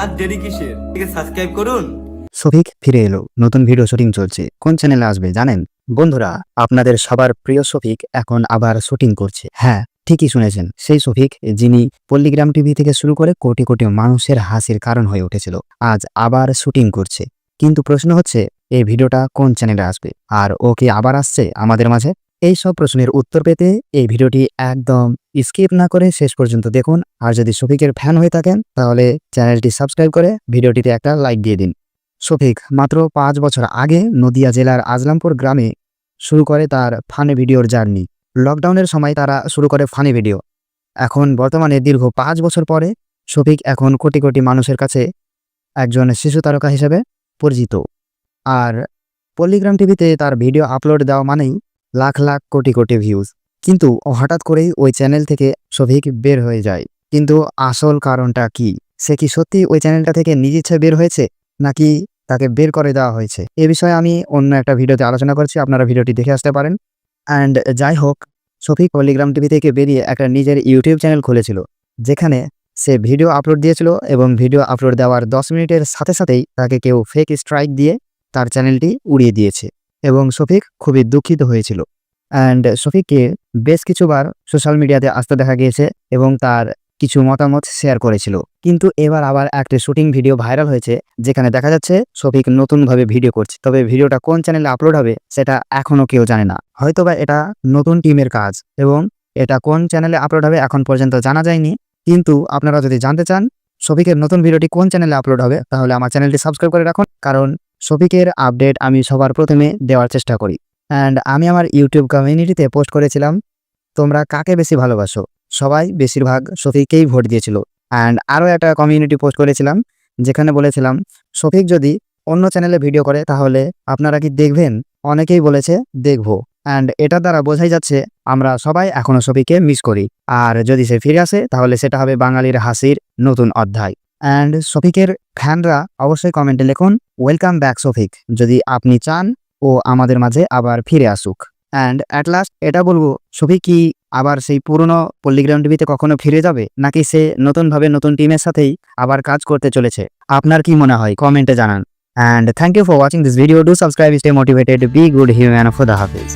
আর দেরি কিসের? থেকে সাবস্ক্রাইব করুন। সফিক ফিরে এলো। নতুন ভিডিও শুটিং চলছে। কোন চ্যানেলে আসবে জানেন? বন্ধুরা, আপনাদের সবার প্রিয় সফিক এখন আবার শুটিং করছে। হ্যাঁ ঠিকই শুনেছেন। সেই সফিক যিনি পল্লিগ্রাম টিভি থেকে শুরু করে কোটি কোটি মানুষের হাসির কারণ হয়ে উঠেছিল, আজ আবার শুটিং করছে। কিন্তু প্রশ্ন হচ্ছে, এই ভিডিওটা কোন চ্যানেলে আসবে? আর ও কি আবার আসছে আমাদের মাঝে? এই সব প্রশ্নের উত্তর পেতে এই ভিডিওটি একদম স্কিপ না করে শেষ পর্যন্ত দেখুন। আর যদি শফিকের ফ্যান হয়ে থাকেন, তাহলে চ্যানেলটি সাবস্ক্রাইব করে ভিডিওটিতে একটা লাইক দিয়ে দিন। শফিক মাত্র পাঁচ বছর আগে নদিয়া জেলার আজলামপুর গ্রামে শুরু করে তার ফানি ভিডিওর জার্নি। লকডাউনের সময় তারা শুরু করে ফানি ভিডিও। এখন বর্তমানে দীর্ঘ পাঁচ বছর পরে শফিক এখন কোটি কোটি মানুষের কাছে একজন শিশু তারকা হিসেবে পরিচিত। আর পল্লিগ্রাম টিভিতে তার ভিডিও আপলোড দেওয়া মানেই লাখ লাখ কোটি কোটি ভিউজ কিন্তু হঠাৎ করেই ওই চ্যানেল থেকে শফিক বের হয়ে যায়। কিন্তু আসল কারণটা কি? সে কি সত্যি ওই চ্যানেলটা থেকে নিজ ইচ্ছে বের হয়েছে? নাকি তাকে বের করে দেওয়া হয়েছে? এ বিষয়ে আমি অন্য একটা ভিডিওতে আলোচনা করছি, আপনারা ভিডিওটি দেখে আসতে পারেন। অ্যান্ড যাই হোক শফিক পল্লিগ্রাম টিভি থেকে বেরিয়ে একটা নিজের ইউটিউব চ্যানেল খুলেছিল, যেখানে সে ভিডিও আপলোড দিয়েছিল এবং ভিডিও আপলোড দেওয়ার দশ মিনিটের সাথে সাথেই তাকে কেউ ফেক স্ট্রাইক দিয়ে তার চ্যানেলটি উড়িয়ে দিয়েছে। এবং শফিক খুবই দুঃখিত হয়েছিল। অ্যান্ড শফিককে বেশ কিছুবার সোশ্যাল মিডিয়াতে আসতে দেখা গিয়েছে এবং তার কিছু মতামত শেয়ার করেছিল। কিন্তু এবার আবার একটা শুটিং ভিডিও ভাইরাল হয়েছে, যেখানে দেখা যাচ্ছে শফিক নতুনভাবে ভিডিও করছে। তবে ভিডিওটা কোন চ্যানেলে আপলোড হবে সেটা এখনও কেউ জানে না। হয়তোবা এটা নতুন টিমের কাজ এবং এটা কোন চ্যানেলে আপলোড হবে এখন পর্যন্ত জানা যায়নি। কিন্তু আপনারা যদি জানতে চান, শফিকের নতুন ভিডিওটি কোন চ্যানেলে আপলোড হবে, তাহলে আমার চ্যানেলটি সাবস্ক্রাইব করে রাখুন। কারণ শফিকের আপডেট আমি সবার প্রথমে দেওয়ার চেষ্টা করি। অ্যান্ড আমি আমার ইউটিউব কমিউনিটিতে পোস্ট করেছিলাম, তোমরা কাকে বেশি ভালোবাসো? সবাই বেশিরভাগ শফিককেই ভোট দিয়েছিল। অ্যান্ড আরও একটা কমিউনিটি পোস্ট করেছিলাম, যেখানে বলেছিলাম শফিক যদি অন্য চ্যানেলে ভিডিও করে, তাহলে আপনারা কি দেখবেন? অনেকেই বলেছে, দেখব। অ্যান্ড এটার দ্বারা বোঝাই যাচ্ছে, আমরা সবাই এখনও শফিককে মিস করি। আর যদি সে ফিরে আসে, তাহলে সেটা হবে বাঙালির হাসির নতুন অধ্যায়। অ্যান্ড শফিকের ফ্যানরা অবশ্যই কমেন্টে লিখুন ওয়েলকাম ব্যাক সফিক যদি আপনি চান ও আমাদের মাঝে আবার ফিরে আসুক। অ্যান্ড অ্যাট লাস্ট এটা বলব সফিক কি আবার সেই পুরনো পল্লিগ্রাম টিভিতে কখনো ফিরে যাবে? নাকি সে নতুনভাবে নতুন টিমের সাথেই আবার কাজ করতে চলেছে? আপনার কি মনে হয়? কমেন্টে জানান। And thank you for watching this video do subscribe stay motivated be good human for the Hafiz.